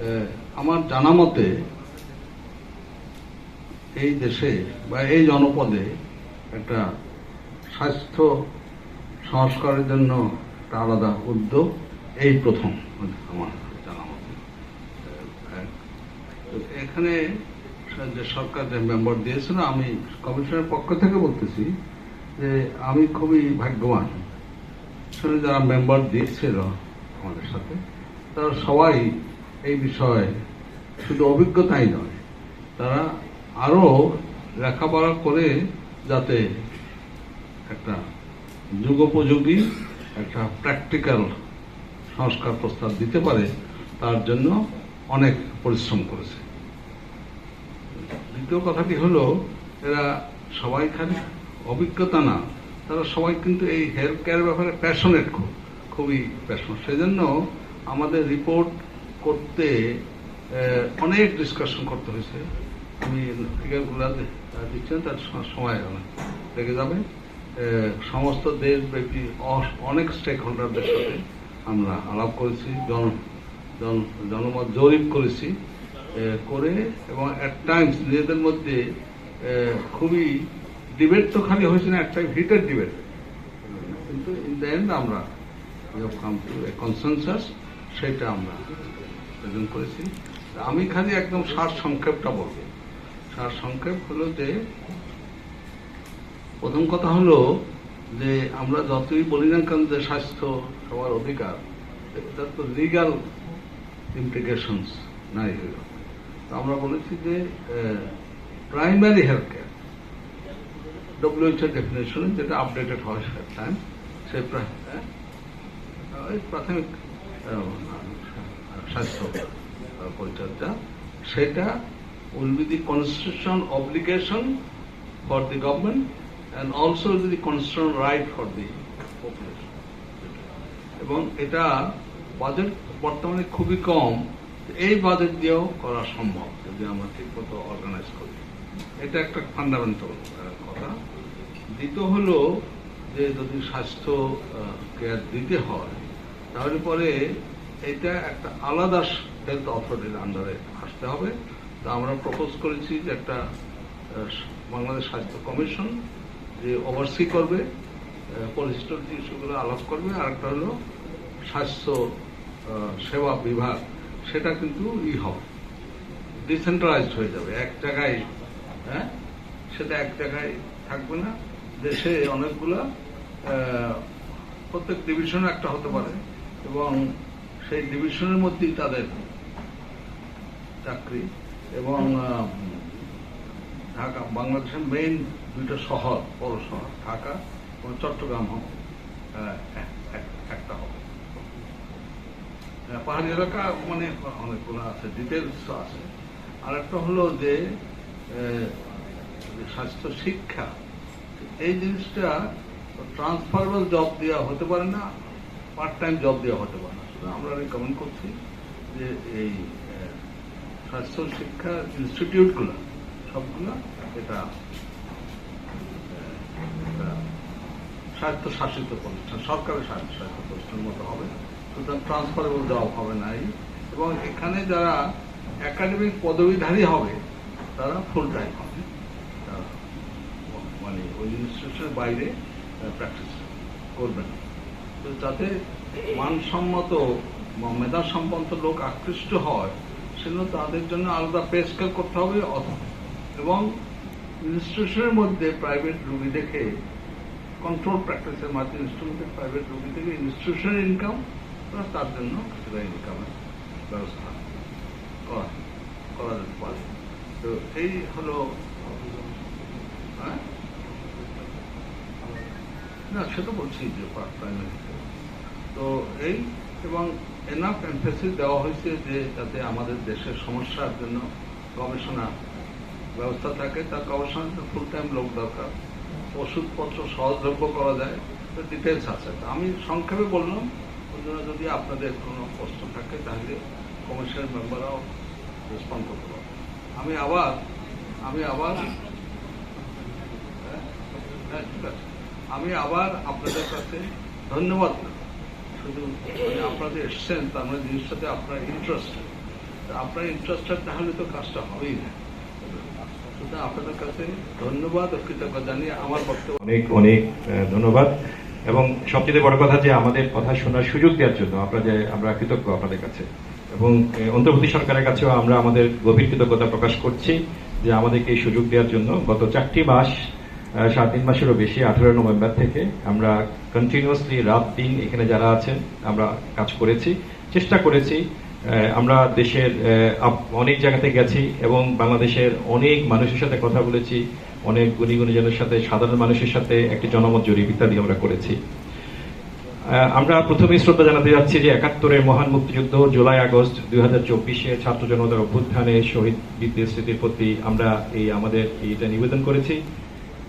আহ, আমার জানা মতে এই দেশে বা এই জনপদে একটা স্বাস্থ্য সংস্কারের জন্য একটা আলাদা উদ্যোগ এই প্রথম আমার জানা মতে। এখানে যে সরকার যে মেম্বার দিয়েছিল আমি কমিশনের পক্ষ থেকে বলতেছি যে আমি খুবই ভাগ্যবান। আসলে যারা মেম্বার দিয়েছিল আমাদের সাথে, তারা সবাই এই বিষয়ে শুধু অভিজ্ঞতাই নয়, তারা আরও লেখাপড়া করে যাতে একটা যুগোপযোগী, একটা প্র্যাকটিক্যাল সংস্কার প্রস্তাব দিতে পারে, তার জন্য অনেক পরিশ্রম করেছে। দ্বিতীয় কথাটি হলো, এরা সবাই খালি অভিজ্ঞতা না, তারা সবাই কিন্তু এই হেলথ কেয়ার ব্যাপারে প্যাশনেট খুব, খুবই প্যাশনেট সেজন্য আমাদের রিপোর্ট করতে অনেক ডিসকাশন করতে হয়েছে। আমি দিচ্ছেন তার সময় অনেক লেগে যাবে। সমস্ত দেশব্যাপী অনেক স্টেক হোল্ডারদের সাথে আমরা আলাপ করেছি, জন- জনমত জরিপ করেছি করে এবং অ্যাট টাইমস নিজেদের মধ্যে খুবই ডিবেট তো খালি হয়েছে না একটা হিটের ডিবেট কিন্তু ইন দ্য এন্ড আমরা কনসেনসাস সেটা আমরা প্রেজেন্ট করেছি। আমি খালি একদম সার সংক্ষেপটা বলব। সার সংক্ষেপ হলো যে, প্রথম কথা হলো যে আমরা যতই বলি না কেন যে স্বাস্থ্য সবার অধিকার, এটা তো লিগাল ইমপ্লিকেশনস নাই হইল তো আমরা বলেছি যে প্রাইমারি হেলথ কেয়ার ডব্লিউএইচএর ডেফিনেশনে যেটা আপডেটেড হয় টাইম সে প্রা- হ্যাঁ? ওই প্রাথমিক স্বাস্থ্য পরিচর্যা, সেটা will be the constitution obligation for the government and also will the constitution right for the population এবং এটা বাজেট বর্তমানে খুবই কম এই বাজেট দিয়েও করা সম্ভব যদি আমরা ঠিক মতো অর্গানাইজ করি এটা একটা ফান্ডামেন্টাল কথা। দ্বিতীয় হলো যে যদি স্বাস্থ্য কেয়ার দিতে হয়, তাহলে পরে এটা একটা আলাদা হেলথ অথরিটির আন্ডারে আসতে হবে। তা আমরা প্রপোজ করেছি যে একটা বাংলাদেশ স্বাস্থ্য কমিশন যে ওভারসি করবে পলিসিস্টল ইস্যুগুলো আলাপ করবে। আর একটা হলো স্বাস্থ্য সেবা বিভাগ, সেটা কিন্তু ই হবে ডিসেন্ট্রালাইজড হয়ে যাবে, এক জায়গায় হ্যাঁ? সেটা এক জায়গায় থাকবে না। দেশে অনেকগুলা প্রত্যেক ডিভিশন একটা হতে পারে এবং সেই ডিভিশনের মধ্যেই তাদের চাকরি এবং ঢাকা, বাংলাদেশের মেইন দুইটা শহর, বড় শহর, ঢাকা এবং চট্টগ্রাম এক- একটা হবে। পাহাড়ি এলাকা মানে অনেকগুলো আছে ডিটেলস আছে। আর একটা হলো যে যে স্বাস্থ্য শিক্ষা এই জিনিসটা ট্রান্সফারেবল জব দেওয়া হতে পারে না পার্ট টাইম জব দেওয়া হতে পারে না। শুধু আমরা রেকমেন্ড করছি যে এই স্বাস্থ্য শিক্ষা ইনস্টিটিউটগুলো সবগুলো এটা আহ, একটা শাসিত প্রতিষ্ঠান সরকারের স্বায়ত্ত শাসিত প্রতিষ্ঠান মতো হবে সুতরাং ট্রান্সফারেবল জব হবে নাই। এবং এখানে যারা একাডেমিক পদবীধারী হবে তারা ফুল টাইম হবে। ইনস্টিটিউশনের বাইরে প্র্যাকটিস করবেন। তো যাতে মানসম্মত মেধাসম্পন্ন লোক আকৃষ্ট হয়, সেজন্য তাদের জন্য আলাদা পে স্কেল করতে হবে এবং ইনস্টিটিউশনের মধ্যে প্রাইভেট রুগী দেখে কন্ট্রোল প্র্যাকটিসের মাধ্যমে ইনস্ট্রুমেন্টের প্রাইভেট রুগী থেকে ইনস্টিটিউশনের ইনকাম প্লাস তার জন্য কিছুটা ইনকামের ব্যবস্থা করা করা যেতে পারে। তো এই হলো হ্যাঁ না, সে তো বলছি যে প্রাইমারি তো এই এবং এনাফ এমফেসিস দেওয়া হয়েছে যে যাতে আমাদের দেশের সমস্যার জন্য গবেষণা ব্যবস্থা থাকে, তার গবেষণার জন্য ফুল টাইম লোক দরকার। ওষুধপত্র সহজলভ্য করা যায়, তো ডিটেলস আছে। তা আমি সংক্ষেপে বললাম, ওই জন্য যদি আপনাদের কোনো প্রশ্ন থাকে, তাহলে কমিশনের মেম্বাররাও রেসপন্ড করতে পারবে আমি আবার আমি আবার হ্যাঁ? হ্যাঁ ঠিক আছে। আমি আবার আপনাদের কাছে ধন্যবাদ শুধু মানে আপনাদের এসছেন, তার মানে জিনিসটাতে আপনার ইন্টারেস্ট আপনার ইন্টারেস্টেড না হলে তো কাজটা হবেই না। আপনাদের কাছে ধন্যবাদ কৃতজ্ঞতা জানিয়ে আমার বক্তব্য অনেক অনেক ধন্যবাদ। এবং কথা যে আমাদের কথা শোনার সুযোগ দেওয়ার জন্য আমরা কৃতজ্ঞ আপনাদের কাছে। এবং সরকারের কাছেও আমরা আমাদের গভীর কৃতজ্ঞতা প্রকাশ করছি যে আমাদেরকে এই সুযোগ দেওয়ার জন্য গত চারটি মাস সাড়ে তিন মাসেরও বেশি, আঠারো নভেম্বর থেকে আমরা কন্টিনিউয়াসলি রাত দিন এখানে যারা আছেন, আমরা কাজ করেছি, চেষ্টা করেছি। আমরা দেশের অনেক জায়গাতে গেছি এবং বাংলাদেশের অনেক মানুষের সাথে কথা বলেছি, অনেক গুণী গুণীজনের সাথে, সাধারণ মানুষের সাথে একটি জনমত জরিপ ইত্যাদি আমরা করেছি। আমরা প্রথমেই শ্রদ্ধা জানাতে যাচ্ছি যে একাত্তরের মহান মুক্তিযুদ্ধ, জুলাই আগস্ট দুই হাজার চব্বিশে ছাত্র জনতার অভ্যুত্থানে শহীদ বীরদের স্মৃতির প্রতি আমরা এই আমাদের এইটা নিবেদন করেছি।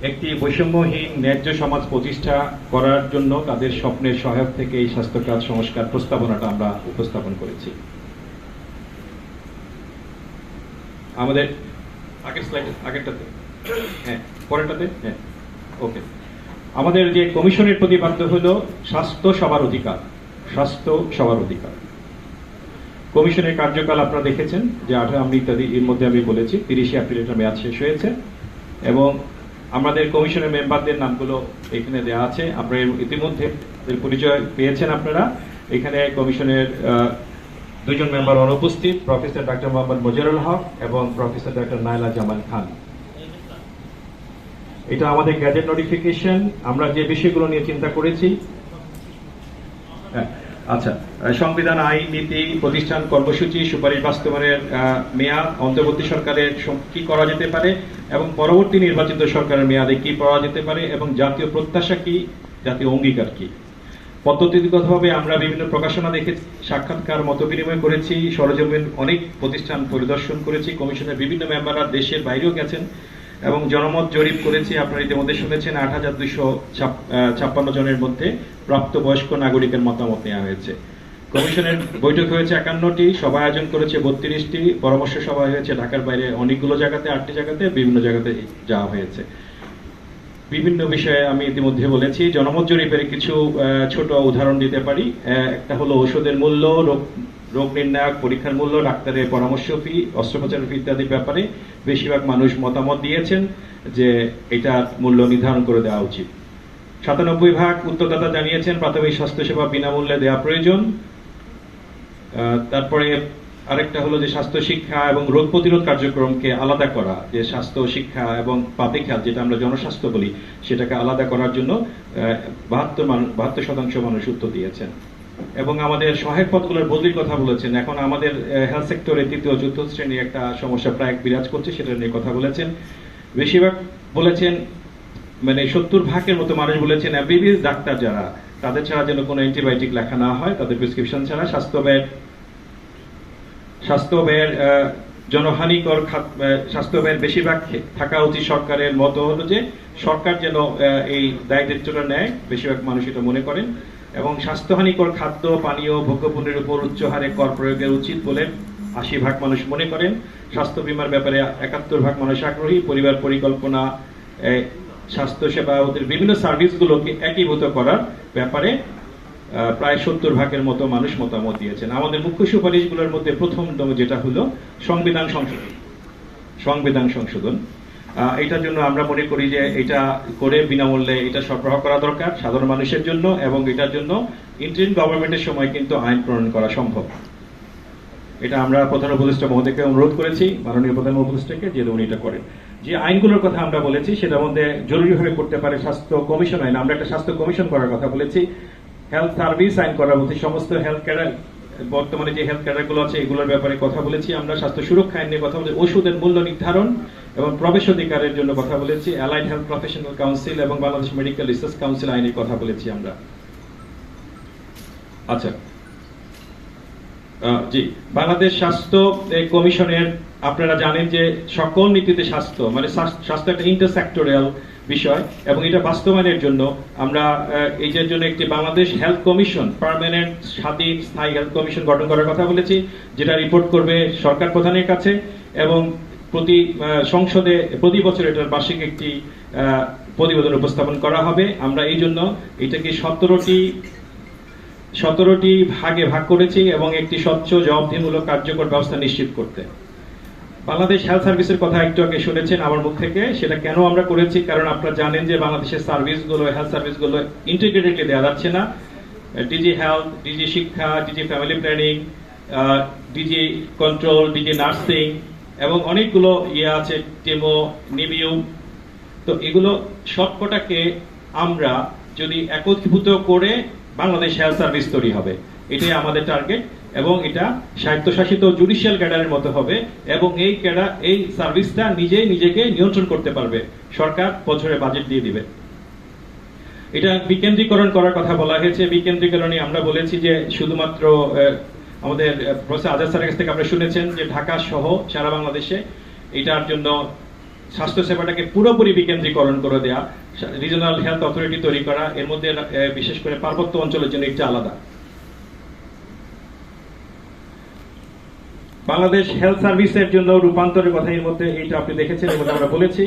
একটি বৈষম্যহীন ন্যায্য সমাজ প্রতিষ্ঠা করার জন্য তাদের স্বপ্নের সহায়ক থেকে এই স্বাস্থ্য কাজ সংস্কার প্রস্তাবনাটা আমরা উপস্থাপন করেছি। আমাদের আগের স্লাইড আগেরটাতে? হ্যাঁ পরেরটাতে? হ্যাঁ ওকে আমাদের যে কমিশনের প্রতিপাদ্য হল স্বাস্থ্য সবার অধিকার, স্বাস্থ্য সবার অধিকার। কমিশনের কার্যকাল আপনারা দেখেছেন যে আঠারো, আমি ইত্যাদি, এর মধ্যে আমি বলেছি, তিরিশে এপ্রিল এটা মেয়াদ শেষ হয়েছে এবং আমাদের কমিশনের মেম্বারদের নামগুলো এখানে দেওয়া আছে। আপনারা ইতিমধ্যে পরিচয় পেয়েছেন আপনারা। এখানে কমিশনের দুজন মেম্বার অনুপস্থিত প্রফেসর ডাক্তার মোহাম্মদ মজারুল হক এবং প্রফেসর ডাক্তার নাইলা জামাল খান। এটা আমাদের গ্যাজেট নোটিফিকেশন। আমরা যে বিষয়গুলো নিয়ে চিন্তা করেছি হ্যাঁ, আচ্ছা সংবিধান, আইন, নীতি, প্রতিষ্ঠান, কর্মসূচি, সুপারিশ বাস্তবায়নের মেয়াদ, অন্তর্বর্তী সরকারের কি করা যেতে পারে এবং পরবর্তী নির্বাচিত সরকারের মেয়াদে কি করা যেতে পারে এবং জাতীয় প্রত্যাশা কি, জাতীয় অঙ্গীকার কি? পদ্ধতিগতভাবে আমরা বিভিন্ন প্রকাশনা দেখে সাক্ষাৎকার মত বিনিময় করেছি। সরজমিন অনেক প্রতিষ্ঠান পরিদর্শন করেছি। কমিশনের বিভিন্ন মেম্বাররা দেশের বাইরেও গেছেন। এবং জনমত জরিপ করেছি, আপনারা ইতিমধ্যে শুনেছেন, আট হাজার দুইশো ছাপ্পান্ন জনের মধ্যে প্রাপ্তবয়স্ক নাগরিকের মতামত নেওয়া হয়েছে। কমিশনের বৈঠক হয়েছে একান্নটি, সভা আয়োজন করেছে বত্রিশটি, পরামর্শ সভা হয়েছে ঢাকার বাইরে অনেকগুলো জায়গাতে, আটটি জায়গাতে, বিভিন্ন জায়গাতে যাওয়া হয়েছে। বিভিন্ন বিষয়ে আমি ইতিমধ্যে বলেছি, জনমত জরিপের কিছু ছোট উদাহরণ দিতে পারি। একটা হলো ওষুধের মূল্য রোগ নির্ণায়ক পরীক্ষার মূল্য, ডাক্তারের পরামর্শ ফি অস্ত্রোপচার ফি ইত্যাদির ব্যাপারে বেশিরভাগ মানুষ মতামত দিয়েছেন যে এটার মূল্য নির্ধারণ করে দেওয়া উচিত। সাতানব্বই ভাগ উত্তরদাতা জানিয়েছেন প্রাথমিক স্বাস্থ্যসেবা বিনামূল্যে দেওয়া প্রয়োজন। তারপরে আরেকটা হলো যে স্বাস্থ্য শিক্ষা এবং রোগ প্রতিরোধ কার্যক্রমকে আলাদা করা, যে স্বাস্থ্য শিক্ষা এবং পাবলিক হেলথ, যেটা আমরা জনস্বাস্থ্য বলি, সেটাকে আলাদা করার জন্য বাহাত্তর বাহাত্তর শতাংশ মানুষ উত্তর দিয়েছেন। এবং আমাদের সহায়ক পদগুলোর বদলির কথা বলেছেন। এখন আমাদের হেলথ সেক্টরে তৃতীয় চতুর্থ শ্রেণির একটা সমস্যা প্রায় বিরাজ করছে, সেটা নিয়ে কথা বলেছেন। বেশিরভাগ বলেছেন মানে সত্তর ভাগের মতো মানুষ বলেছেন এমবিবিএস ডাক্তার যারা, তাদের ছাড়া যেন কোনো অ্যান্টিবায়োটিক লেখা না হয়, তাদের প্রেসক্রিপশন ছাড়া স্বাস্থ্য ব্যয় স্বাস্থ্য ব্যয়ের জনহানিকর স্বাস্থ্য ব্যয়ের বেশিরভাগ থাকা উচিত সরকারের মতো হলো যে সরকার যেন এই দায় দায়িত্বটা নেয় বেশিরভাগ মানুষ এটা মনে করেন। এবং স্বাস্থ্যহানিকর খাদ্য পানীয় ভোগ্যপণ্যের উপর উচ্চ হারে কর প্রয়োগের উচিত বলে আশি ভাগ মানুষ মনে করেন। স্বাস্থ্য বীমার ব্যাপারে একাত্তর ভাগ মানুষ আগ্রহী। পরিবার পরিকল্পনা আহ, স্বাস্থ্য সেবা ওদের বিভিন্ন সার্ভিসগুলোকে একীভূত করার ব্যাপারে প্রায় সত্তর ভাগের মতো মানুষ মতামত দিয়েছেন। আমাদের মুখ্য সুপারিশগুলোর মধ্যে প্রথমতম যেটা হলো সংবিধান সংশোধন। সংবিধান সংশোধন। এটার জন্য আমরা মনে করি যে এটা করে বিনামূল্যে এটা সরবরাহ করা দরকার সাধারণ মানুষের জন্য এবং এটার জন্য ইন্টারিম গভর্নমেন্টের সময় কিন্তু আইন প্রণয়ন করা সম্ভব। এটা আমরা প্রধান উপদেষ্টা মহোদয়কে অনুরোধ করেছি, মাননীয় প্রধান উপদেষ্টাকে, যে উনি এটা করেন। যে আইনগুলোর কথা আমরা বলেছি, সেটার মধ্যে জরুরিভাবে করতে পারে স্বাস্থ্য কমিশন আইন। আমরা একটা স্বাস্থ্য কমিশন করার কথা বলেছি। হেলথ সার্ভিস আইন করার মধ্যে সমস্ত হেলথ কেয়ার বর্তমানে যে হেলথ কেয়ারগুলো আছে, এগুলোর ব্যাপারে কথা বলেছি। আমরা স্বাস্থ্য সুরক্ষা আইন নিয়ে কথা বলেছি। ওষুধের মূল্য নির্ধারণ এবং প্রবেশ অধিকারের জন্য কথা বলেছি অ্যালাইড হেলথ প্রফেশনাল কাউন্সিল এবং বাংলাদেশ মেডিকেল রিসার্চ কাউন্সিল আইনের কথা বলেছি আমরা। আচ্ছা। জি, বাংলাদেশ স্বাস্থ্য কমিশনের, আপনারা জানেন যে সকল নীতিতে স্বাস্থ্য মানে স্বাস্থ্য একটা ইন্টারসেক্টোরিয়াল বিষয়, এবং এটা বাস্তবায়নের জন্য আমরা যে জন্য একটি বাংলাদেশ হেলথ কমিশন পার্মানেন্ট স্বাধীন স্থায়ী হেলথ কমিশন গঠন করার কথা বলেছি, যেটা রিপোর্ট করবে সরকার প্রধানের কাছে, এবং প্রতি সংসদে প্রতি বছর এটার বার্ষিক একটি প্রতিবেদন উপস্থাপন করা হবে। আমরা এই জন্য এটাকে সতেরোটি সতেরোটি ভাগে ভাগ করেছি এবং একটি স্বচ্ছ, জবাবদিহিমূলক, কার্যকর ব্যবস্থা নিশ্চিত করতে। বাংলাদেশ হেলথ সার্ভিসের কথা একটু আগে শুনেছেন আমার মুখ থেকে। সেটা কেন আমরা করেছি? কারণ আপনারা জানেন যে বাংলাদেশের সার্ভিসগুলো, হেলথ সার্ভিসগুলো ইন্টিগ্রেটেডলি দেওয়া যাচ্ছে না। ডিজি হেলথ, ডিজি শিক্ষা, DG family planning DG control, DG nursing এবং অনেকগুলো ইয়ে আছে টেমো নিবিউ তো এগুলো সবকটাকে আমরা যদি একত্রীভূত করে বাংলাদেশ হেলথ সার্ভিস তৈরি হবে। এটাই আমাদের টার্গেট এবং এটা স্বায়ত্তশাসিত জুডিশিয়াল ক্যাডারের মতো হবে এবং এই ক্যাডার এই সার্ভিসটা নিজেই নিজেকে নিয়ন্ত্রণ করতে পারবে। সরকার বছরে বাজেট দিয়ে দিবে। এটা বিকেন্দ্রীকরণ করার কথা বলা হয়েছে। বিকেন্দ্রীকরণে আমরা বলেছি যে শুধুমাত্র আমাদের প্রফেসর আজাদ স্যারের কাছ থেকে আপনারা শুনেছেন যে ঢাকা সহ সারা বাংলাদেশে এটার জন্য স্বাস্থ্য সেবাটাকে পুরোপুরি বিকেন্দ্রীকরণ করে দেয়া রিজনাল হেলথ অথরিটি তৈরি করা, এর মধ্যে বিশেষ করে পার্বত্য অঞ্চলের জন্য একটি আলাদা। বাংলাদেশ হেলথ সার্ভিসের জন্য রূপান্তরের কথা এর মধ্যে এইটা আপনি দেখেছেন এবং আমরা বলেছি।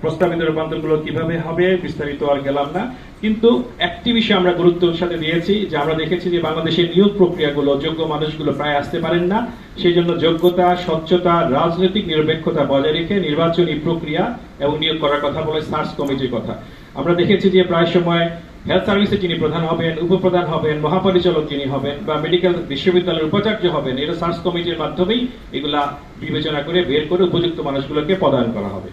প্রস্তাবিত রূপান্তরগুলো কীভাবে হবে, বিস্তারিত আর গেলাম না। কিন্তু একটি বিষয় আমরা গুরুত্বের সাথে দিয়েছি, যে আমরা দেখেছি যে বাংলাদেশের নিয়োগ প্রক্রিয়াগুলো, যোগ্য মানুষগুলো প্রায় আসতে পারেন না। সেই জন্য যোগ্যতা, স্বচ্ছতা, রাজনৈতিক নিরপেক্ষতা বজায় রেখে নির্বাচনী প্রক্রিয়া এবং নিয়োগ করার কথা বলে সার্চ কমিটির কথা। আমরা দেখেছি যে প্রায় সময় হেলথ সার্ভিসে যিনি প্রধান হবেন, উপপ্রধান হবেন, মহাপরিচালক যিনি হবেন বা মেডিকেল বিশ্ববিদ্যালয়ের উপাচার্য হবেন এটা সার্চ কমিটির মাধ্যমেই এগুলা বিবেচনা করে, বের করে উপযুক্ত মানুষগুলোকে পদায়ন করা হবে।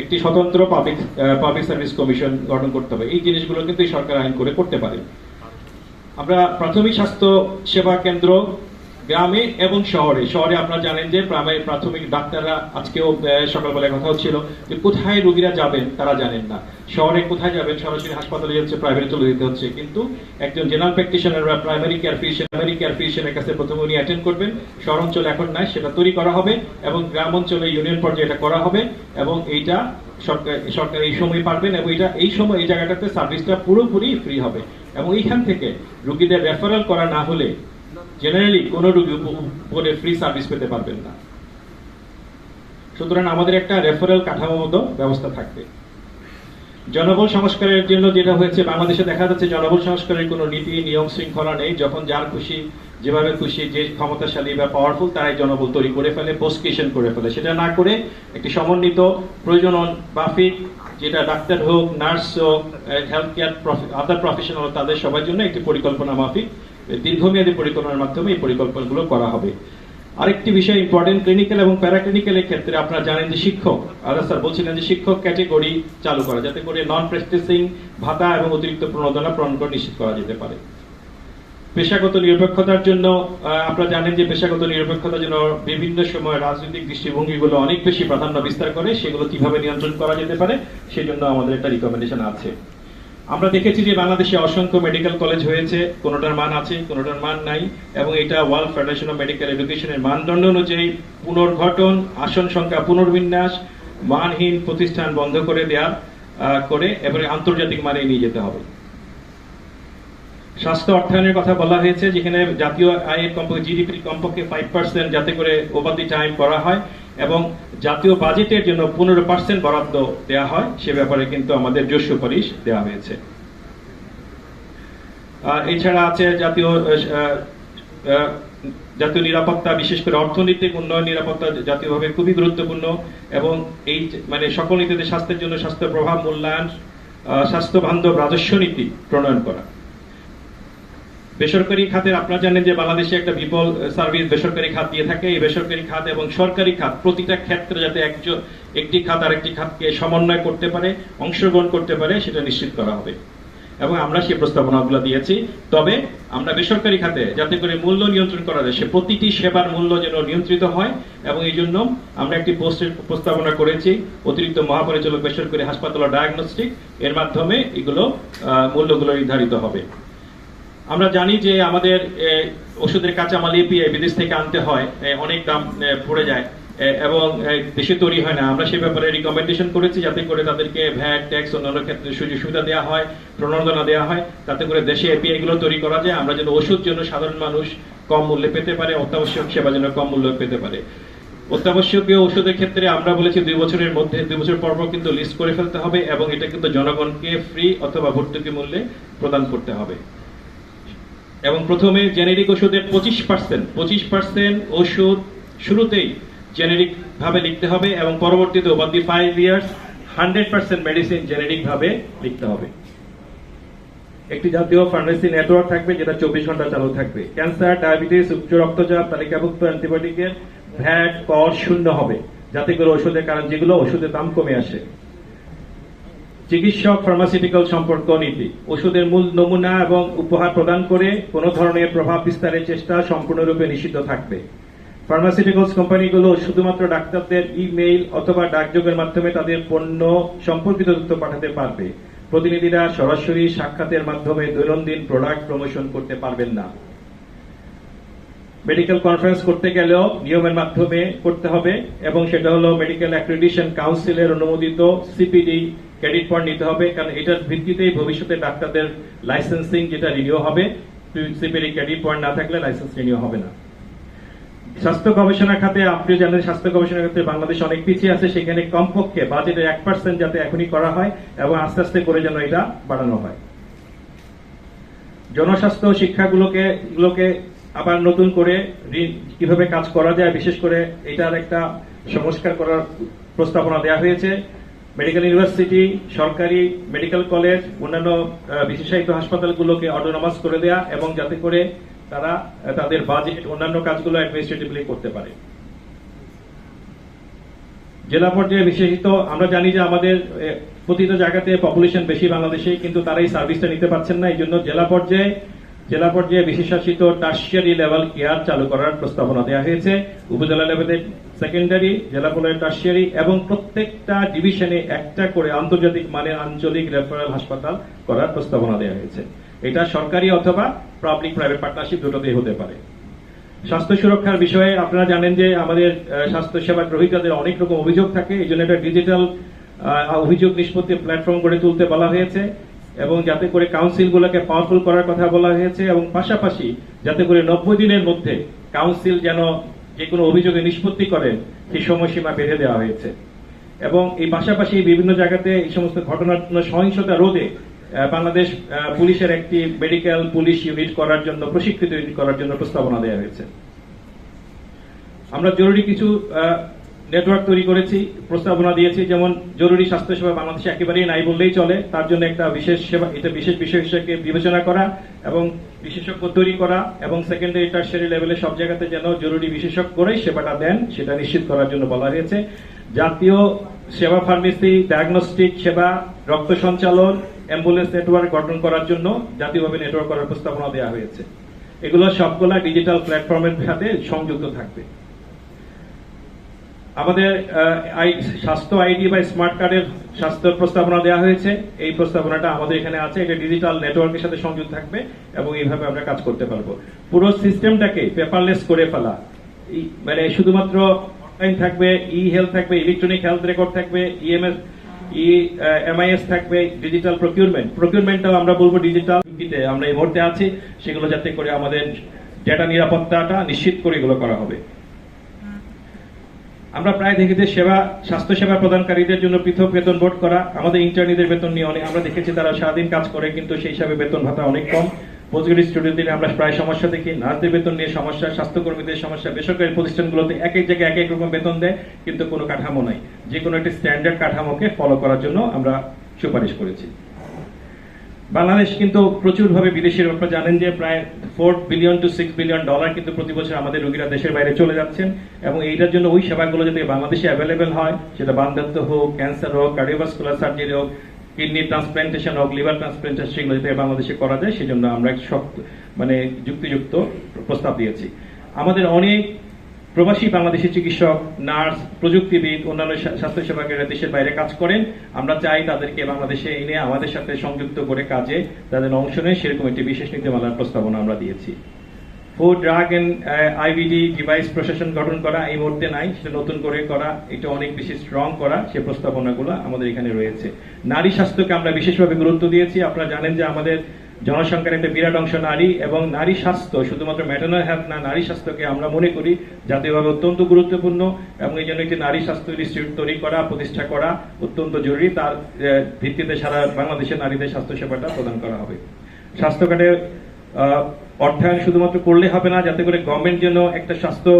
একটি স্বতন্ত্র পাবলিক পাবলিক সার্ভিস কমিশন গঠন করতে হবে। এই জিনিসগুলো কিন্তু সরকার আইন করে করতে পারে। আমরা প্রাথমিক স্বাস্থ্য সেবা কেন্দ্র গ্রামে এবং শহরে। শহরে আপনারা জানেন যে প্রাথমিক প্রাথমিক ডাক্তাররা আজকেও সকালবেলায় কথা হচ্ছিল যে কোথায় রোগীরা যাবেন তারা জানেন না। শহরে কোথায় যাবেন সরাসরি হাসপাতালে যাচ্ছে প্রাইভেটে চলে যেতে হচ্ছে। কিন্তু একজন জেনারেল প্র্যাকটিশনার বা primary care physician primary care ফিজিশিয়ানের কাছে প্রথমে উনি অ্যাটেন্ড করবেন। শহর অঞ্চলে এখন নাই, সেটা তৈরি করা হবে এবং গ্রাম অঞ্চলে ইউনিয়ন পর্যায়ে এটা করা হবে এবং এইটা সরকার সরকার এই সময় পারবেন এবং এটা এই সময় এই জায়গাটাতে সার্ভিসটা পুরোপুরি ফ্রি হবে। এবং এইখান থেকে রুগীদের রেফারেল করা না হলে জেনারেলি কোনো রুগী উপরে ফ্রি সার্ভিস পেতে পারবেন না। সুতরাং আমাদের একটা রেফারেল কাঠামোগত ব্যবস্থা থাকবে। জনবল সংস্কারের জন্য যেটা হয়েছে, বাংলাদেশে দেখা যাচ্ছে জনবল সংস্কারের কোনো নীতি, নিয়ম, শৃঙ্খলা নেই। যখন যার খুশি, যেভাবে খুশি, যে ক্ষমতাশালী বা পাওয়ারফুল তারাই জনবল তৈরি করে ফেলে পোস্টকেশন করে ফেলে। সেটা না করে একটি সমন্বিত প্রয়োজন মাফিক যেটা ডাক্তার হোক, নার্স হোক হেলথ কেয়ার আদার প্রফেশনাল তাদের সবার জন্য একটি পরিকল্পনা মাফিক। দীর্ঘমেয়াদী পরিকল্পনার মাধ্যমে এই পরিকল্পনাগুলো করা হবে। আরেকটি বিষয় ইম্পর্টেন্ট ক্লিনিক্যাল এবং প্যারাক্লিনিক্যালের ক্ষেত্রে আপনারা জানেন যে শিক্ষক আদা স্যার বলছিলেন যে শিক্ষক ক্যাটেগরি চালু করা, যাতে করে নন প্রেস্টিসিং ভাতা এবং অতিরিক্ত প্রণোদনা প্রদান করে নিশ্চিত করা যেতে পারে। পেশাগত নিরপেক্ষতার জন্য আপনারা জানেন যে পেশাগত নিরপেক্ষতার জন্য বিভিন্ন সময় রাজনৈতিক দৃষ্টিভঙ্গিগুলো অনেক বেশি প্রাধান্য বিস্তার করে, সেগুলো কীভাবে নিয়ন্ত্রণ করা যেতে পারে, সেজন্য আমাদের একটা রিকমেন্ডেশন আছে। আমরা দেখেছি যে বাংলাদেশে অসংখ্য মেডিকেল কলেজ হয়েছে কোনোটার মান আছে কোনোটার মান নাই এবং এটা ওয়ার্ল্ড ফেডারেশন অফ মেডিকেল এডুকেশনের মানদণ্ড অনুযায়ী পুনর্গঠন আসন সংখ্যা পুনর্বিন্যাস মানহীন প্রতিষ্ঠান বন্ধ করে আহ, করে এবং আন্তর্জাতিক মানে নিয়ে যেতে হবে। স্বাস্থ্য অর্থায়নের কথা বলা হয়েছে যেখানে জাতীয় আয়ের কমপক্ষে জিডিপির কমপক্ষে ফাইভ পার্সেন্ট যাতে করে ওভার দি টাইম করা হয়। এবং জাতীয় বাজেটের জন্য পনেরো পার্সেন্ট বরাদ্দ দেওয়া হয়, সে ব্যাপারে কিন্তু আমাদের জোর সুপারিশ দেওয়া হয়েছে। এছাড়া আছে জাতীয় জাতীয় নিরাপত্তা, বিশেষ করে অর্থনৈতিক উন্নয়ন, নিরাপত্তা জাতীয়ভাবে খুবই গুরুত্বপূর্ণ এবং এই মানে সকল নীতিতে স্বাস্থ্যের জন্য স্বাস্থ্য প্রভাব, মূল্যায়ন স্বাস্থ্য বান্ধব রাজস্ব নীতি প্রণয়ন করা। বেসরকারি খাতের, আপনারা জানেন যে বাংলাদেশে একটা বিপুল সার্ভিস বেসরকারি খাত দিয়ে থাকে। এই বেসরকারি খাত এবং সরকারি খাত প্রতিটা ক্ষেত্রে যাতে একজন, একটি খাত আরেকটি খাতকে সমন্বয় করতে পারে, অংশগ্রহণ করতে পারে, সেটা নিশ্চিত করা হবে। এবং আমরা সেই প্রস্তাবনাগুলো দিয়েছি। তবে আমরা বেসরকারি খাতে যাতে করে মূল্য নিয়ন্ত্রণ করা যায়, সে প্রতিটি সেবার মূল্য যেন নিয়ন্ত্রিত হয় এবং এই জন্য আমরা একটি পোস্টের প্রস্তাবনা করেছি। অতিরিক্ত মহাপরিচালক বেসরকারি হাসপাতাল ডায়াগনস্টিক এর মাধ্যমে এগুলো মূল্যগুলো নির্ধারিত হবে। আমরা জানি যে আমাদের ওষুধের কাঁচামাল এপিআই বিদেশ থেকে আনতে হয় অনেক দাম পড়ে যায় এবং দেশে তৈরি হয় না। আমরা সে ব্যাপারে রিকমেন্ডেশন করেছি যাতে করে তাদেরকে ভ্যাট ট্যাক্স অন্যান্য ক্ষেত্রে সুযোগ সুবিধা দেওয়া হয়, প্রণোদনা দেওয়া হয়, তাতে করে দেশে এপিআই গুলো তৈরি করা যায়। আমরা যেন ওষুধ যেন সাধারণ মানুষ কম মূল্যে পেতে পারে, অত্যাবশ্যক সেবা যেন কম মূল্যে পেতে পারে। অত্যাবশ্যকীয় ওষুধের ক্ষেত্রে আমরা বলেছি দুই বছরের মধ্যে, দুই বছর পর পর কিন্তু লিস্ট করে ফেলতে হবে, এবং এটা কিন্তু জনগণকে ফ্রি অথবা ভর্তুকি মূল্যে প্রদান করতে হবে। এবং প্রথমে জেনেরিক ওষুধের পঁচিশ পার্সেন্ট পঁচিশ পার্সেন্ট ওষুধ শুরুতেই জেনেরিক ভাবে লিখতে হবে এবং পরবর্তীতে over the five years hundred percent medicine generic ভাবে লিখতে হবে। একটি জাতীয় ফার্মেসি নেটওয়ার্ক থাকবে যেটা চব্বিশ ঘণ্টা চালু থাকবে। ক্যান্সার, ডায়াবেটিস, উচ্চ রক্তচাপ, তালিকাভুক্ত অ্যান্টিবায়োটিকের ভ্যাট, কর শূন্য হবে। যাতে করে ওষুধের কারণ, যেগুলো ওষুধের দাম কমে আসে। চিকিৎসক ফার্মাসিউটিক্যাল সম্পর্ক নীতি। ওষুধের মূল নমুনা এবং উপহার প্রদান করে কোনো ধরনের প্রভাব বিস্তারের চেষ্টা সম্পূর্ণরূপে নিষিদ্ধ থাকবে। ফার্মাসিউটিক্যালস কোম্পানিগুলো শুধুমাত্র ডাক্তারদের ইমেইল অথবা ডাকযোগের মাধ্যমে তাদের পণ্য সম্পর্কিত তথ্য পাঠাতে পারবে। প্রতিনিধিরা সরাসরি সাক্ষাতের মাধ্যমে দৈনন্দিন প্রোডাক্ট প্রমোশন করতে পারবেন না। মেডিকেল কনফারেন্স করতে গেলেও নিয়মের মাধ্যমে করতে হবে এবং সেটা হলো মেডিকেল অ্যাক্রেডিটেশন কাউন্সিলের অনুমোদিত সিপিডি ক্রেডিট পয়েন্ট নিতে হবে, কারণ এটার ভিত্তিতেই ভবিষ্যতে ডাক্তারদের লাইসেন্সিং যেটা রিনিউ হবে সিপিডি ক্রেডিট পয়েন্ট না থাকলে লাইসেন্স রিনিউ হবে না। স্বাস্থ্য গবেষণা খাতে আপনি জানেন স্বাস্থ্য গবেষণা খাতে বাংলাদেশ অনেক পিছিয়ে আছে, সেখানে কমপক্ষে বাজেটের এক পার্সেন্ট যাতে এখনই করা হয় এবং আস্তে আস্তে করে যেন এটা বাড়ানো হয়। জনস্বাস্থ্য শিক্ষাগুলোকে, গুলোকে আবার নতুন করে কীভাবে কাজ করা যায়, বিশেষ করে এটার একটা সংস্কার করার প্রস্তাবনা দেওয়া হয়েছে। মেডিকেল ইউনিভার্সিটি, সরকারি মেডিকেল কলেজ, অন্যান্য বিশেষায়িত হাসপাতালগুলোকে অটোনমাস করে দেয়া এবং যাতে করে তারা তাদের বাজেট অন্যান্য কাজগুলো অ্যাডমিনিস্ট্রেটিভলি করতে পারে। জেলা পর্যায়ে বিশেষিত, আমরা জানি যে আমাদের প্রতিটা জায়গাতে পপুলেশন বেশি বাংলাদেশে, কিন্তু তারা এই সার্ভিসটা নিতে পারছেন না। এই জন্য জেলা পর্যায়ে জেলা পর্যায়ে বিশেষাসিত টার্সিয়ারি লেভেল কেয়ার চালু করার প্রস্তাবনা দেওয়া হয়েছে। উপজেলা লেভেলে সেকেন্ডারি, জেলা পর্যায়ে টার্সিয়ারি এবং প্রত্যেকটা ডিভিশনে একটা করে আন্তর্জাতিক মানের আঞ্চলিক রেফারেল হাসপাতাল করার প্রস্তাবনা দেওয়া হয়েছে। এটা সরকারি অথবা পাবলিক প্রাইভেট পার্টনারশিপ দুটোতেই হতে পারে। স্বাস্থ্য সুরক্ষার বিষয়ে আপনারা জানেন যে আমাদের স্বাস্থ্য সেবা গ্রহীতাদের অনেক রকম অভিযোগ থাকে, এই জন্য একটা ডিজিটাল অভিযোগ নিষ্পত্তি প্ল্যাটফর্ম গড়ে তুলতে বলা হয়েছে। এবং যাতে করে কাউন্সিলগুলোকে পাওয়ারফুল করার কথা বলা হয়েছে এবং পাশাপাশি যাতে করে নব্বই দিনের মধ্যে কাউন্সিল যেন যে কোনো অভিযোগে নিষ্পত্তি করেন সেই সময়সীমা বেঁধে দেওয়া হয়েছে। এবং এই পাশাপাশি বিভিন্ন জায়গাতে এই সমস্ত ঘটনার সহিংসতা রোধে বাংলাদেশ পুলিশের একটি মেডিকেল পুলিশ ইউনিট করার জন্য, প্রশিক্ষিত ইউনিট করার জন্য প্রস্তাবনা দেওয়া হয়েছে। আমরা জরুরি কিছু নেটওয়ার্ক তৈরি করেছি, প্রস্তাবনা দিয়েছি, যেমন জরুরি স্বাস্থ্যসেবা বাংলাদেশে একেবারেই নাই বললেই চলে। তার জন্য একটা বিশেষ সেবা, এটা বিশেষ বিষয় হিসেবে বিবেচনা করা এবং বিশেষজ্ঞ তৈরি করা এবং সেকেন্ডারি টার্সারি লেভেলে সব জায়গাতে যেন জরুরি বিশেষজ্ঞ করেই সেবাটা দেন, সেটা নিশ্চিত করার জন্য বলা হয়েছে। জাতীয় সেবা ফার্মেসি ডায়াগনস্টিক সেবা, রক্ত সঞ্চালন অ্যাম্বুলেন্স নেটওয়ার্ক গঠন করার জন্য জাতীয়ভাবে নেটওয়ার্ক করার প্রস্তাবনা দেওয়া হয়েছে। এগুলো সবগুলা ডিজিটাল প্ল্যাটফর্মের সাথে সংযুক্ত থাকবে। আমাদের স্বাস্থ্য আইডি বা স্মার্ট কার্ডের স্বাস্থ্য প্রস্তাবনা দেওয়া হয়েছে। এই প্রস্তাবনাটা আমাদের এখানে আছে। এটা ডিজিটাল নেটওয়ার্কের সাথে সংযুক্ত থাকবে এবং এইভাবে আমরা কাজ করতে পারব। পুরো সিস্টেমটাকে পেপারলেস করে ফেলা। মানে শুধুমাত্র অনলাইন থাকবে ই হেলথ থাকবে, ইলেকট্রনিক হেলথ রেকর্ড থাকবে, ইএমএস ই এমআইএস থাকবে, ডিজিটাল প্রকিউরমেন্ট। প্রকিউরমেন্টটাও আমরা বলব ডিজিটাল আমরা এই মুহূর্তে আছি। সেগুলো যাতে করে আমাদের ডেটা নিরাপত্তাটা নিশ্চিত করে এগুলো করা হবে। আমরা প্রায় দেখি যে সেবা স্বাস্থ্য সেবা প্রদানকারীদের জন্য পৃথক বেতন বোর্ড করা, আমাদের ইন্টার্নিদের বেতন নিয়ে অনেক আমরা দেখেছি তারা সারাদিন কাজ করে, কিন্তু সেই হিসাবে বেতন ভাতা অনেক কম। পোস্টগ্রাজুয়েট স্টুডেন্টদের আমরা প্রায় সমস্যা দেখি, নার্সদের বেতন নিয়ে সমস্যা, স্বাস্থ্যকর্মীদের সমস্যা, বেসরকারি প্রতিষ্ঠানগুলোতে এক এক জায়গায় এক এক রকম বেতন দেয়, কিন্তু কোনো কাঠামো নাই। যে কোনো একটি স্ট্যান্ডার্ড কাঠামোকে ফলো করার জন্য আমরা সুপারিশ করেছি। বাংলাদেশ কিন্তু প্রচুরভাবে বিদেশের আপনারা জানেন যে প্রায় four billion two six billion dollar কিন্তু প্রতি বছর আমাদের রোগীরা দেশের বাইরে চলে যাচ্ছেন এবং এইটার জন্য ওই সেবাগুলো যদি বাংলাদেশে অ্যাভেলেবেল হয়, সেটা বান্ধাত্ম হোক ক্যান্সার হোক কার্ডিওভাস্কুলার সার্জারি হোক কিডনি ট্রান্সপ্লান্টেশন হোক লিভার ট্রান্সপ্লান্টেশন সেগুলো যাতে বাংলাদেশে করা যায়, সেজন্য আমরা এক শক্ত মানে যুক্তিযুক্ত প্রস্তাব দিয়েছি। আমাদের অনেক প্রবাসী বাংলাদেশি চিকিৎসক, নার্স, প্রযুক্তিবিদ, অন্যান্য স্বা- স্বাস্থ্যসেবাকেরা দেশের বাইরে কাজ করেন। আমরা চাই তাদেরকে বাংলাদেশে এনে আমাদের সাথে সংযুক্ত করে কাজে তাদের অংশ নেয়। সেরকম একটি বিশেষ নীতিমালার প্রস্তাবনা আমরা দিয়েছি। Food drug and IVD device প্রশাসন গঠন করা এই মুহূর্তে নাই। সেটা নতুন করে করা, এটা অনেক বেশি স্ট্রং করা, সে প্রস্তাবনাগুলো আমাদের এখানে রয়েছে। নারী স্বাস্থ্যকে আমরা বিশেষভাবে গুরুত্ব দিয়েছি। আপনারা জানেন যে আমাদের জনসংখ্যার একটা বিরাট অংশ নারী এবং নারী স্বাস্থ্য শুধুমাত্র ম্যাটার্নাল হেলথ না নারী স্বাস্থ্যকে আমরা মনে করি জাতীয়ভাবে অত্যন্ত গুরুত্বপূর্ণ এবং এই জন্য একটি নারী স্বাস্থ্য ইনস্টিটিউট তৈরি করা প্রতিষ্ঠা করা অত্যন্ত জরুরি। তার ভিত্তিতে সারা বাংলাদেশের নারীদের স্বাস্থ্য সেবাটা প্রদান করা হবে। স্বাস্থ্য আহ, অর্থায়ন শুধুমাত্র করলে হবে না যাতে করে গভর্নমেন্ট যেন একটা স্বাস্থ্য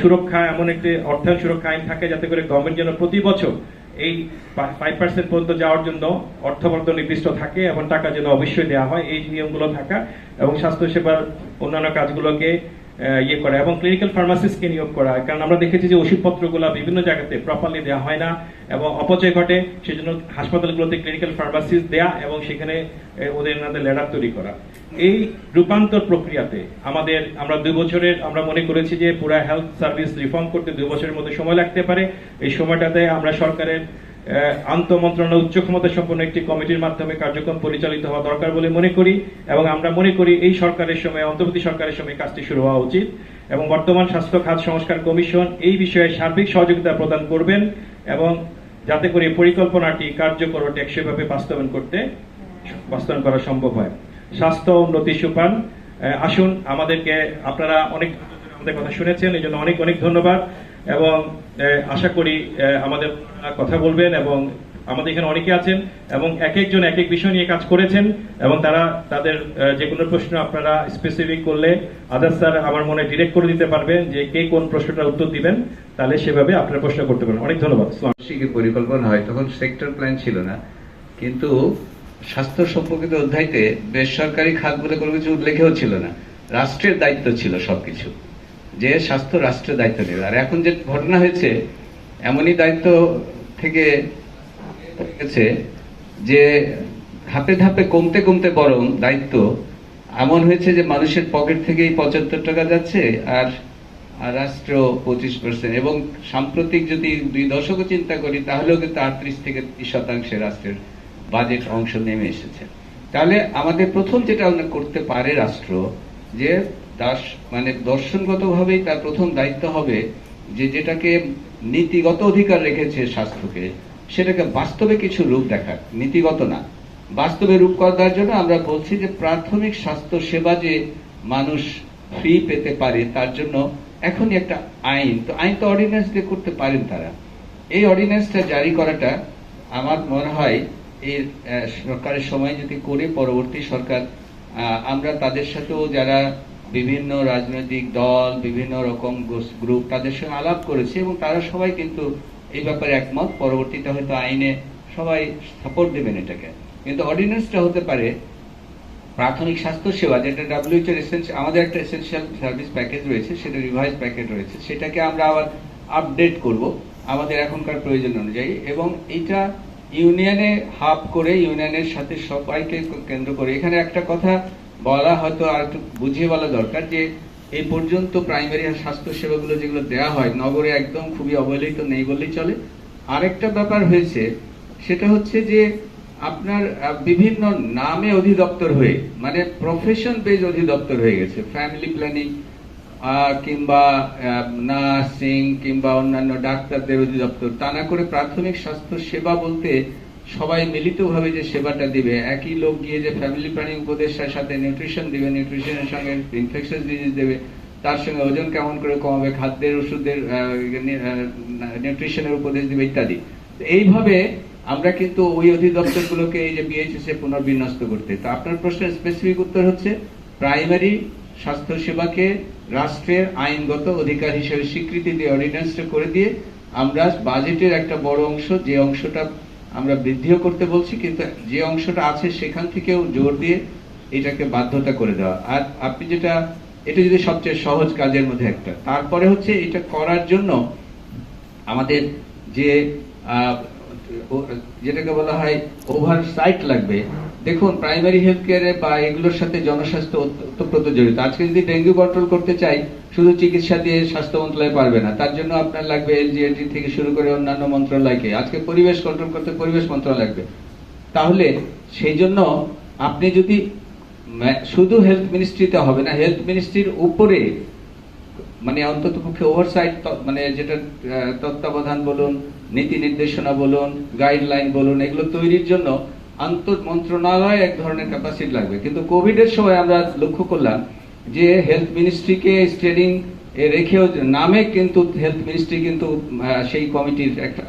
সুরক্ষা এমন একটি অর্থায়ন সুরক্ষা আইন থাকে যাতে করে গভর্নমেন্ট যেন প্রতি বছর এই ফাইভ পার্সেন্ট পর্যন্ত যাওয়ার জন্য অর্থ বরাদ্দ নির্দিষ্ট থাকে এবং টাকা যেন অবশ্যই দেওয়া হয়, এই নিয়মগুলো থাকা এবং স্বাস্থ্যসেবার অন্যান্য কাজগুলোকে ইয়ে করা এবং ক্লিনিক্যাল ফার্মাসিস্টকে নিয়োগ করা। কারণ আমরা দেখেছি যে ওষুধপত্রগুলো বিভিন্ন জায়গাতে প্রপারলি দেওয়া হয় না এবং অপচয় ঘটে, সেজন্য হাসপাতালগুলোতে ক্লিনিক্যাল ফার্মাসিস্ট দেয়া এবং সেখানে ওদের নাদের লেডার তৈরি করা। এই রূপান্তর প্রক্রিয়াতে আমাদের, আমরা দুই বছরের, আমরা মনে করেছি যে পুরা হেলথ সার্ভিস রিফর্ম করতে দুই বছরের মধ্যে সময় লাগতে পারে। এই সময়টাতে আমরা সরকারের আন্তঃ মন্ত্রণালয় উচ্চ ক্ষমতা সম্পন্ন একটি কমিটির মাধ্যমে কার্যক্রম পরিচালিত হওয়া দরকার বলে মনে করি এবং আমরা মনে করি এই সরকারের সময়, অন্তর্বর্তী সরকারের সময় কাজটি শুরু হওয়া উচিত এবং বর্তমান স্বাস্থ্য খাত সংস্কার কমিশন এই বিষয়ে সার্বিক সহযোগিতা প্রদান করবেন এবং যাতে করে পরিকল্পনাটি কার্যকর ও টেকসইভাবে বাস্তবায়ন করতে বাস্তবায়ন করা সম্ভব হয়। স্বাস্থ্য উন্নতি সুপান আসুন আমাদেরকে, আপনারা অনেক আমাদের কথা শুনেছেন এই জন্য অনেক অনেক ধন্যবাদ এবং আশা করি আমাদের কথা বলবেন এবং আমাদের এখানে অনেকে আছেন এবং এক একজন এক এক বিষয় নিয়ে কাজ করেছেন এবং তারা তাদের যে কোনো প্রশ্ন আপনারা স্পেসিফিক করলে আদার স্যার আমার মনে ডিরেক্ট করে দিতে পারবেন যে কে কোন প্রশ্নটার উত্তর দিবেন, তাহলে সেভাবে আপনারা প্রশ্ন করতে পারেন অনেক ধন্যবাদ। পরিকল্পনা হয়? তখন সেক্টর প্ল্যান ছিল না। কিন্তু স্বাস্থ্য সম্পর্কিত অধ্যায়তে বেসরকারি খাতগুলো কোনো কিছু উল্লেখেও ছিল না। রাষ্ট্রের দায়িত্ব ছিল সবকিছু। যে স্বাস্থ্য রাষ্ট্রের দায়িত্ব নেবে আর এখন যে ঘটনা হয়েছে, এমনই দায়িত্ব থেকে গেছে যে ধাপে ধাপে কমতে কমতে বরং দায়িত্ব। এমন হয়েছে যে মানুষের পকেট থেকেই পঁচাত্তর টাকা যাচ্ছে আর রাষ্ট্র পঁচিশ পার্সেন্ট এবং সাম্প্রতিক যদি দুই দশকও চিন্তা করি, তাহলেও কিন্তু আটত্রিশ থেকে ত্রিশ শতাংশে রাষ্ট্রের বাজেট অংশ নেমে এসেছে। তাহলে আমাদের প্রথম যেটা করতে পারে রাষ্ট্র, যে দাস মানে দর্শনগতভাবেই তার প্রথম দায়িত্ব হবে যে যেটাকে নীতিগত অধিকার রেখেছে স্বাস্থ্যকে সেটাকে বাস্তবে কিছু রূপ দেখাক নীতিগত না। বাস্তবে রূপ করার জন্য আমরা বলছি যে প্রাথমিক স্বাস্থ্য সেবা যে মানুষ ফ্রি পেতে পারে তার জন্য এখনই একটা আইন তো আইন তো অর্ডিন্যান্স দিয়ে করতে পারেন তারা। এই অর্ডিন্যান্সটা জারি করাটা আমার মনে হয় আহ, সরকারের সময় যদি করে পরবর্তী সরকার আমরা তাদের সাথেও যারা বিভিন্ন রাজনৈতিক দল, বিভিন্ন রকম গ্রুপ তাদের সঙ্গে আলাপ করেছে এবং তারা সবাই কিন্তু এই ব্যাপারে একমত। পরবর্তীতে হয়তো আইনে সবাই সাপোর্ট দেবেন এটাকে। কিন্তু অর্ডিন্যান্সটা হতে পারে প্রাথমিক স্বাস্থ্য সেবা, যেটা ডাব্লিউএইচ এর essential- আমাদের একটা এসেন্সিয়াল সার্ভিস প্যাকেজ রয়েছে, সেটা রিভাইজ প্যাকেজ রয়েছে। সেটাকে আমরা আবার আপডেট করব আমাদের এখনকার প্রয়োজন অনুযায়ী। এবং এটা ইউনিয়নে হাব করে, ইউনিয়নের সাথে সবাইকে কেন্দ্র করে। এখানে একটা কথা বলা হয়তো আর একটু বুঝিয়ে বলা দরকার যে এই পর্যন্ত প্রাইমারি স্বাস্থ্য সেবাগুলো যেগুলো দেওয়া হয়, নগরে একদম খুবই অবহেলিত নেই বললেই চলে। আরেকটা ব্যাপার হয়েছে, সেটা হচ্ছে যে আপনার বিভিন্ন নামে অধিদপ্তর হয়ে মানে প্রফেশন বেজ অধিদপ্তর হয়ে গেছে। ফ্যামিলি প্ল্যানিং কিংবা নার্সিং কিংবা অন্যান্য ডাক্তারদের অধিদপ্তর। তা না করে প্রাথমিক স্বাস্থ্য সেবা বলতে সবাই মিলিতভাবে যে সেবাটা দিবে, একই লোক গিয়ে যে ফ্যামিলি প্ল্যানিং উপদেষ্টার সাথে নিউট্রিশন দিবে নিউট্রিশনের সঙ্গে ইনফেকশন ডিজিজ দেবে, তার সঙ্গে ওজন কেমন করে কমাবে, খাদ্যের, ওষুধের নিউট্রিশনের উপদেশ দিবে ইত্যাদি। এইভাবে আমরা কিন্তু ওই অধিদপ্তরগুলোকে এই যে বিএইচএস পুনর্বিন্যস্ত করতে। তো আপনার প্রশ্নের স্পেসিফিক উত্তর হচ্ছে প্রাইমারি স্বাস্থ্য সেবাকে রাষ্ট্রের আইনগত অধিকার হিসেবে স্বীকৃতি দিয়ে অর্ডিন্যান্সটা করে দিয়ে আমরা বাজেটের একটা বড় অংশ, যে অংশটা আমরা বৃদ্ধিও করতে বলছি, কিন্তু যে অংশটা আছে সেখান থেকেও জোর দিয়ে এটাকে বাধ্যতা করে দেওয়া। আর আপনি যেটা, এটা যদি সবচেয়ে সহজ কাজের মধ্যে একটা, তারপরে হচ্ছে এটা করার জন্য আমাদের যে যেটাকে বলা হয় ওভার সাইট লাগবে। দেখুন প্রাইমারি হেলথ কেয়ারে বা এগুলোর সাথে জনস্বাস্থ্য অত- ওতপ্রোত জড়িত। আজকে যদি ডেঙ্গু কন্ট্রোল করতে চাই, শুধু চিকিৎসা দিয়ে স্বাস্থ্য মন্ত্রণালয় পারবে না। তার জন্য আপনার লাগবে এলজিএটি থেকে শুরু করে অন্যান্য মন্ত্রণালয়কে। আজকে পরিবেশ কন্ট্রোল করতে পরিবেশ মন্ত্রণালয় লাগবে। তাহলে সেই জন্য আপনি যদি শুধু হেলথ মিনিস্ট্রিতে হবে না হেলথ মিনিস্ট্রির উপরে মানে অন্তত পক্ষে ওভারসাইট মানে যেটা তত্ত্বাবধান বলুন নীতি নির্দেশনা বলুন গাইডলাইন বলুন এগুলো তৈরির জন্য আন্তঃ মন্ত্রণালয় এক ধরনের ক্যাপাসিটি লাগবে। কিন্তু কোভিডের সময় আমরা লক্ষ্য করলাম যে হেলথ মিনিস্ট্রিকে স্টেডিং রেখেও নামে কিন্তু হেলথ মিনিস্ট্রি কিন্তু সেই কমিটির একটা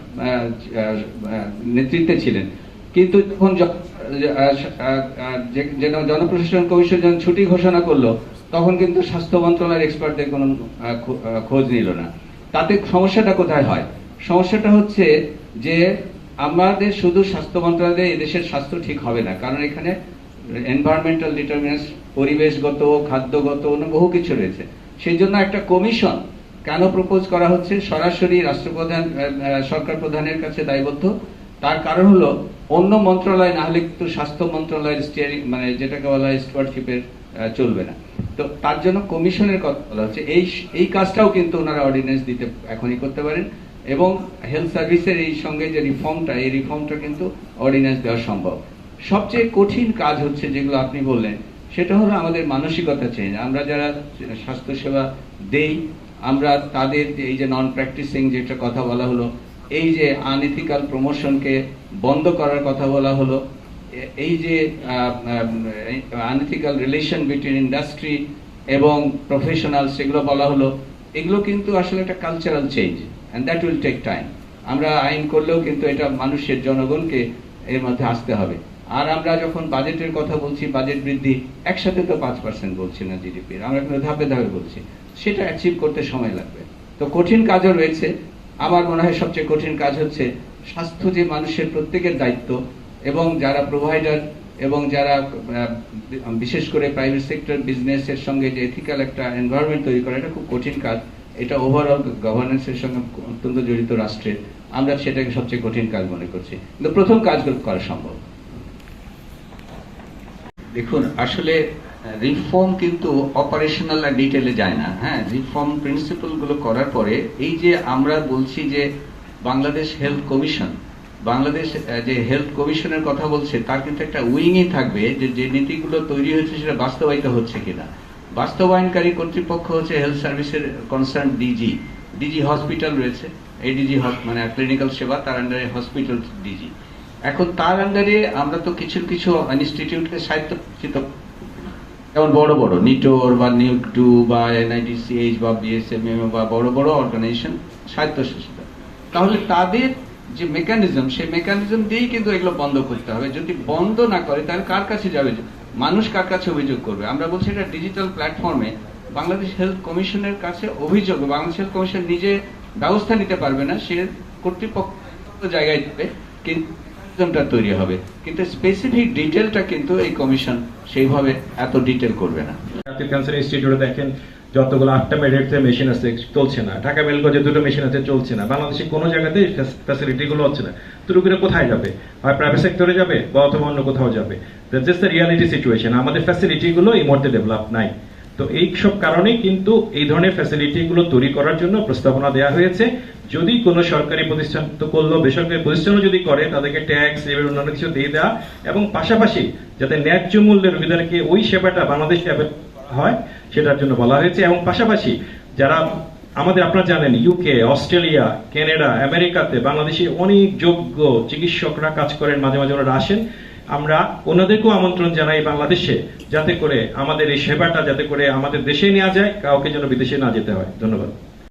নেতৃত্বে ছিলেন। কিন্তু যখন জ- আহ, আহ, যে- যে জনপ্রশাসন কমিশন যখন ছুটি ঘোষণা করল তখন কিন্তু স্বাস্থ্য মন্ত্রণালয়ের এক্সপার্টদের কোনো খোঁজ নিল না। তাতে সমস্যাটা কোথায় হয়? সমস্যাটা হচ্ছে যে আমাদের শুধু স্বাস্থ্য মন্ত্রণালয়ে এদেশের স্বাস্থ্য ঠিক হবে না, কারণ এখানে এনভায়রনমেন্টাল ডিটারমিনেন্টস পরিবেশগত, খাদ্যগত, অন্য বহু কিছু রয়েছে। সেই জন্য একটা কমিশন কেন প্রপোজ করা হচ্ছে, সরাসরি রাষ্ট্রপ্রধান সরকার প্রধানের কাছে দায়বদ্ধ। তার কারণ হলো অন্য মন্ত্রণালয় না হলে কিন্তু স্বাস্থ্য মন্ত্রণালয়ের স্টিয়ারিং মানে যেটাকে বলা হয় স্টুয়ারশিপের চলবে না। তো তার জন্য কমিশনের কথা বলা হচ্ছে। এই এই কাজটাও কিন্তু ওনারা অর্ডিন্যান্স দিতে এখনই করতে পারেন। এবং হেলথ সার্ভিসের এই সঙ্গে যে রিফর্মটা এই রিফর্মটা কিন্তু অর্ডিন্যান্স দেওয়া সম্ভব। সবচেয়ে কঠিন কাজ হচ্ছে যেগুলো আপনি বললেন, সেটা হলো আমাদের মানসিকতা চেঞ্জ আমরা যারা স্বাস্থ্যসেবা দেই, আমরা তাদের এই যে নন প্র্যাকটিসিং যেটা কথা বলা হলো, এই যে আনইথিক্যাল প্রমোশনকে বন্ধ করার কথা বলা হলো, এই যে আনইথিক্যাল রিলেশন বিটুইন ইন্ডাস্ট্রি এবং প্রফেশনাল সেগুলো বলা হলো, এগুলো কিন্তু আসলে একটা cultural change and that will take time আমরা আইন করলেও কিন্তু এটা মানুষের জনগণকে এর মধ্যে আসতে হবে। আর আমরা যখন বাজেটের কথা বলছি, বাজেট বৃদ্ধি, একসাথে তো পাঁচ পার্সেন্ট বলছি না জিডিপির আমরা কিন্তু ধাপে ধাপে বলছি। সেটা অ্যাচিভ করতে সময় লাগবে। তো কঠিন কাজও রয়েছে। আমার মনে হয় সবচেয়ে কঠিন কাজ হচ্ছে স্বাস্থ্য যে মানুষের প্রত্যেকের দায়িত্ব এবং যারা প্রোভাইডার এবং যারা বিশেষ করে প্রাইভেট সেক্টর বিজনেসের সঙ্গে যে এথিক্যাল একটা এনভায়রনমেন্ট তৈরি করা, এটা খুব কঠিন কাজ। এটা ওভারঅল গভর্নেন্সের সঙ্গে অত্যন্ত জড়িত রাষ্ট্রের, আমরা সেটাকে সবচেয়ে কঠিন কাজ মনে করছি। কিন্তু প্রথম কাজগুলো করা সম্ভব। দেখুন, আসলে রিফর্ম কিন্তু অপারেশনাল আর ডিটেলে যায় না। হ্যাঁ রিফর্ম প্রিন্সিপালগুলো করার পরে, এই যে আমরা বলছি যে বাংলাদেশ হেলথ কমিশন বাংলাদেশ যে হেলথ কমিশনের কথা বলছে, তার কিন্তু একটা উইংই থাকবে যে যে নীতিগুলো তৈরি হয়েছে সেটা বাস্তবায়িত হচ্ছে কিনা। বাস্তবায়নকারী কর্তৃপক্ষ হচ্ছে হেলথ সার্ভিসের কনসার্ন ডিজি ডিজি হসপিটাল রয়েছে। এই এডিজি মানে ক্লিনিক্যাল সেবা, তার আন্ডারে হসপিটাল ডিজি এখন তার আন্ডারে আমরা তো কিছু কিছু ইনস্টিটিউটকে স্বায়ত্তশাসিত। যেমন বড় বড়, নিটোর বা নিউক টু বা এনআইডিসিএইচ বা বিএসএমএম বা বড় বড় অর্গানাইজেশন স্বায়ত্তশাসিত। তাহলে তাদের যে মেকানিজম সেই মেকানিজম দিয়েই কিন্তু এগুলো বন্ধ করতে হবে। যদি বন্ধ না করে, তাহলে কার কাছে যাবে? মানুষ কার কাছে অভিযোগ করবে? আমরা বলছি এটা ডিজিটাল প্ল্যাটফর্মে বাংলাদেশ হেলথ কমিশনের কাছে অভিযোগ বাংলাদেশ হেলথ কমিশন নিজে ব্যবস্থা নিতে পারবে না, সে কর্তৃপক্ষ জায়গায় যাবে, কিন্তু তৈরি হবে। কিন্তু স্পেসিফিক ডিটেলটা কিন্তু এই কমিশন সেইভাবে এত ডিটেল করবে না। ক্যান্সার ইনস্টিটিউটে দেখেন যতগুলো আটটা মেডিকেল মেশিন আছে, চলছে না। ঢাকা মেলগঞ্জে দুটো মেশিন আছে, চলছে না। বাংলাদেশে কোনো জায়গাতেই ফ্যাসিলিটি গুলো হচ্ছে না। তো কোথায় যাবে? হয় প্রাইভেট সেক্টরে যাবে বা অথবা অন্য কোথাও যাবে? জাস্ট দ্য রিয়ালিটি সিচুয়েশন আমাদের ফ্যাসিলিটি গুলো এই মুহূর্তে ডেভেলপ নাই। তো এই সব কারণেই কিন্তু এই ধরনের ফ্যাসিলিটি গুলো তৈরি করার জন্য প্রস্তাবনা দেওয়া হয়েছে। যদি কোনো সরকারি প্রতিষ্ঠান তো করল, বেসরকারি প্রতিষ্ঠানও যদি করে, তাদেরকে ট্যাক্স এবং অন্যান্য কিছু দিয়ে দেওয়া। এবং পাশাপাশি যাতে ন্যায্য মূল্যে রোগীদেরকে ওই সেবাটা বাংলাদেশে হয়, সেটার জন্য বলা হয়েছে। এবং পাশাপাশি যারা আমাদের আপনারা জানেন ইউকে অস্ট্রেলিয়া কানাডা আমেরিকাতে বাংলাদেশে অনেক যোগ্য চিকিৎসকরা কাজ করেন, মাঝে মাঝে ওনারা আসেন। আমরা ওনাদেরকেও আমন্ত্রণ জানাই বাংলাদেশে, যাতে করে আমাদের এই সেবাটা, যাতে করে আমাদের দেশে নেওয়া যায়, কাউকে যেন বিদেশে না যেতে হয়। ধন্যবাদ।